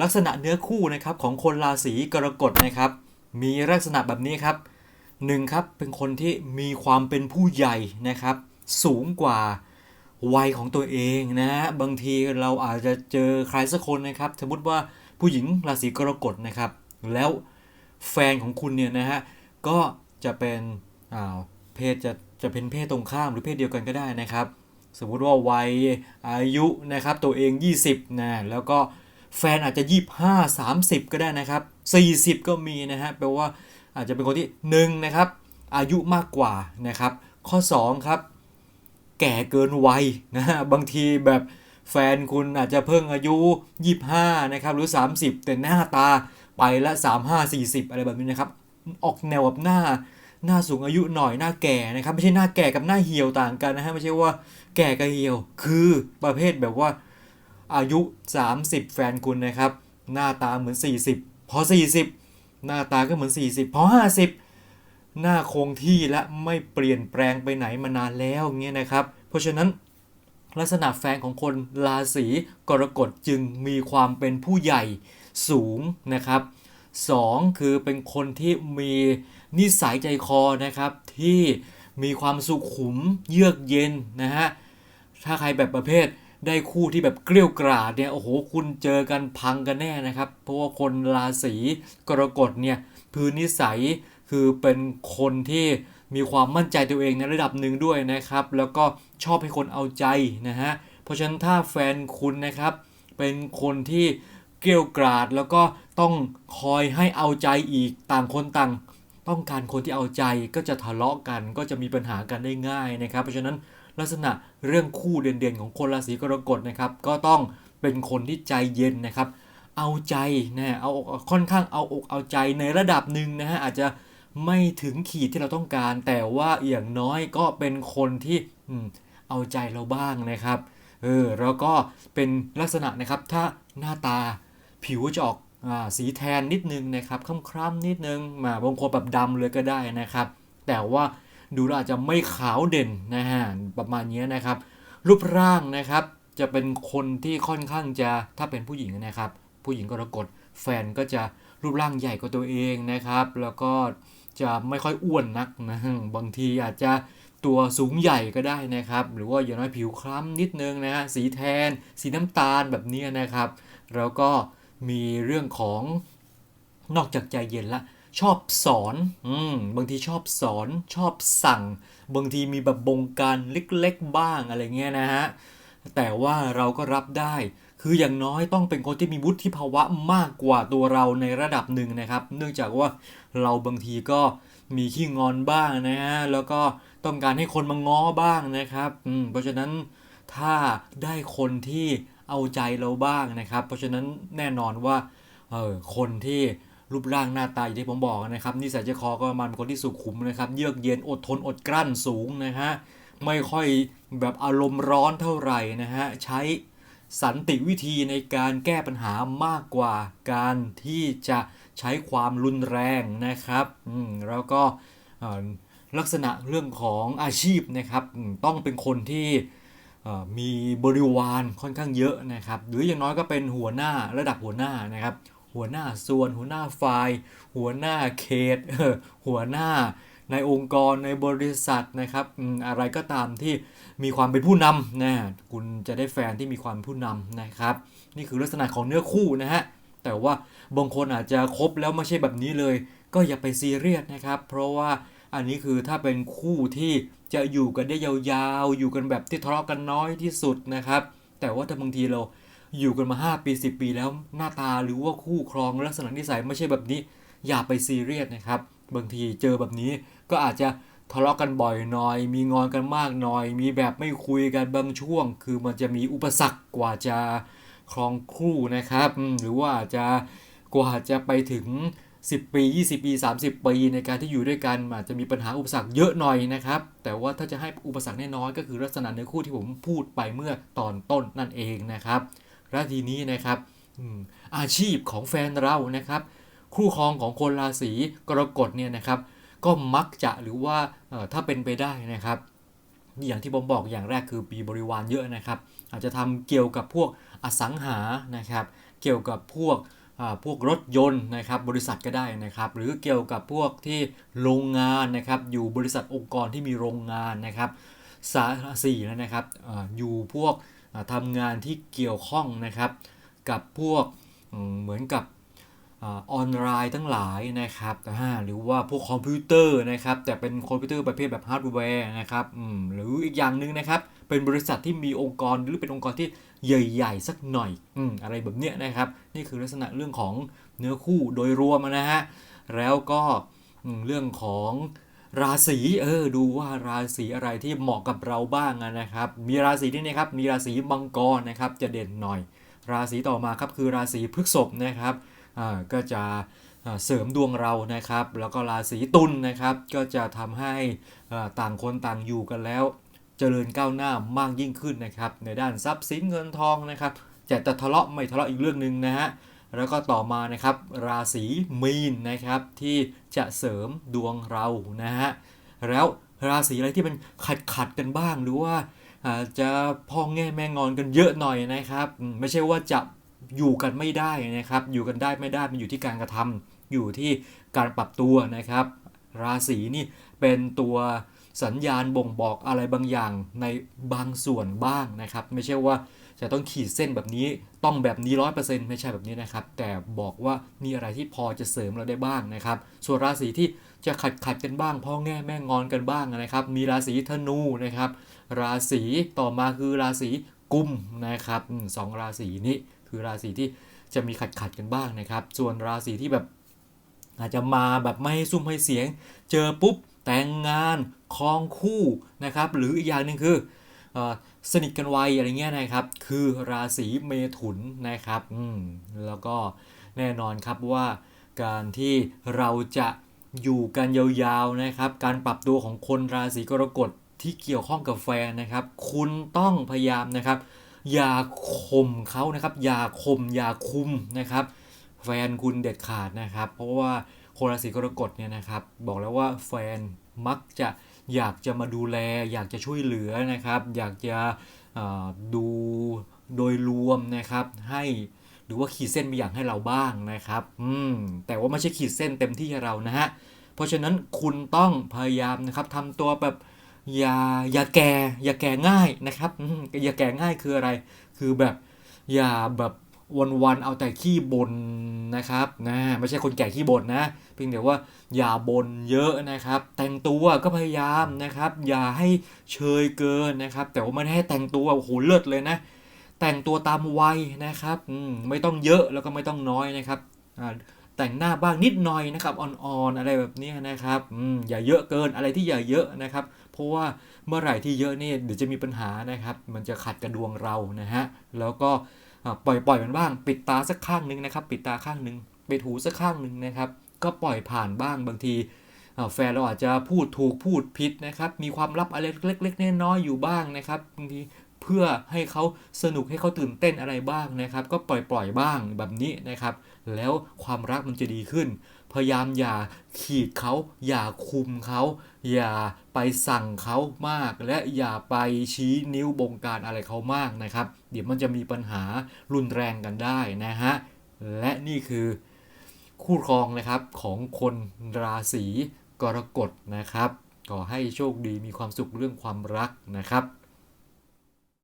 ลักษณะเนื้อคู่นะครับของคนราศีกรกฎนะครับ มีลักษณะแบบนี้ครับหนึ่งครับเป็นคนที่มีความเป็นผู้ใหญ่นะครับ สูงกว่าวัยของตัวเองนะฮะบางทีเราอาจจะเจอใครสักคนนะครับ สมมติว่าผู้หญิงราศีกรกฎนะครับ แล้วแฟนของคุณเนี่ยนะฮะก็จะเป็นอ่าเพศจะจะเป็นเพศตรงข้ามหรือเพศเดียวกันก็ได้นะครับ สมมุติว่าวัยอายุนะครับตัวเอง 20นะแล้วก็ แฟนอาจจะ25 30ก็ได้นะครับ40ก็มีนะฮะแปลว่าอาจจะเป็นคนที่1นะครับอายุมากกว่านะครับ ข้อ2ครับแก่เกินวัยนะฮะบางทีแบบแฟนคุณอาจจะเพิ่งอายุ 25 นะครับ หรือ 30 แต่หน้าตาไปละ 35 40 อะไรแบบนี้นะครับ ออกแนวแบบหน้าหน้าสูงอายุหน่อยหน้าแก่นะครับ ไม่ใช่หน้าแก่กับหน้าเหี่ยวต่างกันนะฮะไม่ใช่ว่าแก่กับเหี่ยว คือประเภทแบบว่า อายุ 30 แฟนคุณนะครับ หน้าตาเหมือน 40 พอ 40 หน้าตาก็เหมือน 40 พอ 50 หน้าคงที่และไม่เปลี่ยนแปลงไปไหนมานานแล้วเงี้ยนะครับ เพราะฉะนั้นลักษณะแฟนของคนราศีกรกฎจึงมีความเป็นผู้ใหญ่สูงนะครับ 2 คือเป็นคนที่มีนิสัยใจคอนะครับ ที่มีความสุขุมเยือกเย็นนะฮะ ถ้าใครแบบประเภท ได้คู่ที่แบบเกลี้ยวกราดเนี่ยโอ้โหคุณเจอกันพังกันแน่นะครับ เพราะว่าคนราศีกรกฎเนี่ยพื้นนิสัยคือเป็นคนที่มีความมั่นใจตัวเองในระดับหนึ่งด้วยนะครับ แล้วก็ชอบให้คนเอาใจนะฮะเพราะฉะนั้นถ้าแฟนคุณนะครับ เป็นคนที่เกลี้ยวกราดแล้วก็ต้องคอยให้เอาใจอีกต่างคนต่าง ต้องการคนที่เอาใจก็จะทะเลาะกันก็จะมีปัญหากันได้ง่ายนะครับ เพราะฉะนั้น ลักษณะเรื่องคู่เด่นๆของคนราศีกรกฎนะครับ ก็ต้องเป็นคนที่ใจเย็นนะครับ เอาใจนะเอาค่อนข้างเอาอกเอาใจในระดับหนึ่งนะฮะอาจจะไม่ถึงขีดที่เราต้องการ แต่ว่าอย่างน้อยก็เป็นคนที่อืมเอาใจเราบ้างนะครับเออแล้วก็เป็นลักษณะนะครับถ้าหน้าตาผิวจะออกอาสีแทนนิดนึงนะครับคล้ำๆนิดนึงมาบางคนแบบดำเลยก็ได้นะครับ แต่ว่า ดูแล้วอาจจะไม่ขาวเด่นนะฮะประมาณนี้นะครับ รูปร่างนะครับจะเป็นคนที่ค่อนข้างจะถ้าเป็นผู้หญิงนะครับ ผู้หญิงกรกฎแฟนก็จะรูปร่างใหญ่กว่าตัวเองนะครับ แล้วก็จะไม่ค่อยอ้วนนักนะบางทีอาจจะตัวสูงใหญ่ก็ได้นะครับ หรือว่าอย่างน้อยผิวคล้ำนิดนึงนะฮะสีแทน สีน้ำตาลแบบนี้นะครับ แล้วก็มีเรื่องของนอกจากใจเย็นละ ชอบสอนอืมบางทีชอบสอนชอบสั่ง บางทีมีแบบบงการเล็กๆบ้างอะไรเงี้ยนะฮะ แต่ว่าเราก็รับได้ คืออย่างน้อยต้องเป็นคนที่มีวุฒิภาวะมากกว่าตัวเราในระดับหนึ่งนะครับ เนื่องจากว่าเราบางทีก็มีขี้งอนบ้างนะฮะ แล้วก็ต้องการให้คนมาง้อบ้างนะครับ อืม เพราะฉะนั้นถ้าได้คนที่เอาใจเราบ้างนะครับ เพราะฉะนั้นแน่นอนว่า เออคนที่ รูปร่างหน้าตาอย่างที่ผมบอกนะครับนิสัยใจคอก็มันเป็นคนที่สุขุมนะครับ เยือกเย็นอดทนอดกลั้นสูงนะฮะไม่ค่อยแบบอารมณ์ร้อนเท่าไหร่นะฮะใช้สันติวิธีในการแก้ปัญหามากกว่าการที่จะใช้ความรุนแรงนะครับอืมแล้วก็ลักษณะเรื่องของอาชีพนะครับต้องเป็นคนที่มีบริวารค่อนข้างเยอะนะครับ หรืออย่างน้อยก็เป็นหัวหน้าระดับหัวหน้านะครับ หัวหน้าส่วน หัวหน้าฝ่าย หัวหน้าเขตหัวหน้าในองค์กรในบริษัทนะครับอะไรก็ตามที่มีความเป็นผู้นำนะคุณจะได้แฟนที่มีความเป็นผู้นำนะครับ นี่คือลักษณะของเนื้อคู่นะฮะแต่ว่าบางคนอาจจะคบแล้วไม่ใช่แบบนี้เลย ก็อย่าไปซีเรียสนะครับ เพราะว่าอันนี้คือถ้าเป็นคู่ที่จะอยู่กันได้ยาวๆ อยู่กันแบบที่ทะเลาะกันน้อยที่สุดนะครับ แต่ว่าถ้าบางทีเรา อยู่กันมา 5 ปี 10 ปีแล้วหน้าตาหรือว่าคู่ครองลักษณะนิสัยไม่ใช่แบบนี้ อย่าไปซีเรียสนะครับ บางทีเจอแบบนี้ก็อาจจะทะเลาะกันบ่อยหน่อย มีงอนกันมากหน่อย มีแบบไม่คุยกันบางช่วง คือมันจะมีอุปสรรคกว่าจะครองคู่นะครับ หรือว่าจะกว่าจะไปถึง 10 ปี 20 ปี 30 ปีในการที่อยู่ด้วยกันอาจจะมีปัญหาอุปสรรคเยอะหน่อยนะครับ แต่ว่าถ้าจะให้อุปสรรคน้อยก็คือลักษณะเนื้อคู่ที่ผมพูดไปเมื่อตอนต้นนั่นเองนะครับ และทีนี้นะครับอืมอาชีพของแฟนเรานะครับ คู่ครองของคนราศีกรกฎเนี่ยนะครับ ก็มักจะหรือว่าเอ่อถ้าเป็นไปได้นะครับอย่างที่ผมบอกอย่างแรกคือปีบริวารเยอะนะครับ อาจจะทำเกี่ยวกับพวกอสังหานะครับ เกี่ยวกับพวกอ่าพวกรถยนต์นะครับ บริษัทก็ได้นะครับ หรือเกี่ยวกับพวกที่โรงงานนะครับ อยู่บริษัทองค์กรที่มีโรงงานนะครับสาสี่แล้วนะครับอาอยู่พวกอ่า ทำงานที่เกี่ยวข้องนะครับ กับพวกเหมือนกับออนไลน์ทั้งหลายนะครับหรือว่าพวกคอมพิวเตอร์นะครับ แต่เป็นคอมพิวเตอร์ประเภทแบบฮาร์ดแวร์นะครับหรืออีกอย่างหนึ่งนะครับ เป็นบริษัทที่มีองค์กรหรือเป็นองค์กรที่ใหญ่ๆ สักหน่อยอืมอะไรแบบเนี้ยนะครับ นี่คือลักษณะเรื่องของเนื้อคู่โดยรวมนะฮะแล้วก็เรื่องของ ราศีเออดูว่าราศีอะไรที่เหมาะกับเราบ้างนะครับ มีราศีที่นี่ครับมีราศีมังกรนะครับจะเด่นหน่อย ราศีต่อมาครับคือราศีพฤษภนะครับอ่าก็จะเสริมดวงเรานะครับ แล้วก็ราศีตุลนะครับ ก็จะทำให้อ่าต่างคนต่างอยู่กันแล้ว เจริญก้าวหน้ามากยิ่งขึ้นนะครับ ในด้านทรัพย์สินเงินทองนะครับจะจะทะเลาะไม่ทะเลาะอีกเรื่องหนึ่งนะฮะ แล้วก็ต่อมานะครับราศีมีนนะครับที่จะเสริมดวงเรานะฮะแล้วราศีอะไรที่เป็นขัดขัดกันบ้าง หรือว่าอาจจะพ่อแง่แม่งอนกันเยอะหน่อยนะครับ ไม่ใช่ว่าจะอยู่กันไม่ได้นะครับ อยู่กันได้ไม่ได้มันอยู่ที่การกระทำอยู่ที่การปรับตัวนะครับ ราศีนี่เป็นตัว สัญญาณบ่งบอกอะไรบางอย่างในบางส่วนบ้างนะครับ ไม่ใช่ว่าจะต้องขีดเส้นแบบนี้ต้องแบบนี้ร้อยเปอร์เซ็นต์ไม่ใช่แบบนี้นะครับ แต่บอกว่ามีอะไรที่พอจะเสริมเราได้บ้างนะครับ ส่วนราศีที่จะขัดขัดกันบ้างพ่อแง่แม่งอนกันบ้างนะครับ มีราศีธนูนะครับ ราศีต่อมาคือราศีกุมนะครับสองราศีนี้คือราศีที่จะมีขัดขัดกันบ้างนะครับ ส่วนราศีที่แบบอาจจะมาแบบไม่ให้ซุ่มให้เสียง เจอปุ๊บแต่งงาน ครองคู่นะครับหรืออีกอย่างหนึ่งคืออสนิทกันไวอะไรเงี้ยนะครับ คือราศีเมถุนนะครับอืมแล้วก็แน่นอนครับว่าการที่เราจะอยู่กันยาวๆนะครับ การปรับตัวของคนราศีกรกฎที่เกี่ยวข้องกับแฟนนะครับ คุณต้องพยายามนะครับ อย่าข่มเขานะครับ อย่าข่มอย่าคุมนะครับ แฟนคุณเด็ดขาดนะครับ เพราะว่าคนราศีกรกฎเนี่ยนะครับ บอกแล้วว่าแฟนมักจะ อยากจะมาดูแล อยากจะช่วยเหลือนะครับ อยากจะดูโดยรวมนะครับให้หรือว่าขีดเส้นบางอย่างให้เราบ้างนะครับอืมแต่ว่าไม่ใช่ขีดเส้นเต็มที่ให้เรานะฮะเพราะฉะนั้นคุณต้องพยายามนะครับทำตัวแบบอย่าอย่าแก่อย่าแก่ง่ายนะครับอืมอย่าแก่ง่ายคืออะไร คือแบบอย่าแบบ วันๆเอาแต่ขี้บ่นนะครับนะไม่ใช่คนแก่ขี้บ่นนะ เพียงแต่ว่าอย่าบ่นเยอะนะครับ แต่งตัวก็พยายามนะครับ อย่าให้เชยเกินนะครับ แต่ว่าไม่ให้แต่งตัวโอ้โหเลิศเลยนะ แต่งตัวตามวัยนะครับไม่ต้องเยอะแล้วก็ไม่ต้องน้อยนะครับแต่งหน้าบ้างนิดหน่อยนะครับอ่อนๆอะไรแบบนี้นะครับอย่าเยอะเกินอะไรที่อย่าเยอะนะครับ เพราะว่าเมื่อไหร่ที่เยอะนี่เดี๋ยวจะมีปัญหานะครับ มันจะขัดกระดวงเรานะฮะแล้วก็ ปล่อยปล่อยมันบ้าง ปิดตาสักข้างหนึ่งนะครับ ปิดตาข้างหนึ่งปิดหูสักข้างหนึ่งนะครับ ก็ปล่อยผ่านบ้างบางทีแฟนเราอาจจะพูดถูกพูดผิดนะครับ มีความลับอะไรเล็กๆน้อยๆอยู่บ้างนะครับบางทีเพื่อให้เขาสนุกให้เขาตื่นเต้นอะไรบ้างนะครับ ก็ปล่อยปล่อยๆบ้างแบบนี้นะครับ แล้วความรักมันจะดีขึ้น พยายามอย่าขีดเขาอย่าคุมเขาอย่าไปสั่งเขามาก และอย่าไปชี้นิ้วบงการอะไรเขามากนะครับ เดี๋ยวมันจะมีปัญหารุนแรงกันได้นะฮะและนี่คือคู่ครองนะครับของคนราศีกรกฎนะครับ ขอให้โชคดีมีความสุขเรื่องความรักนะครับ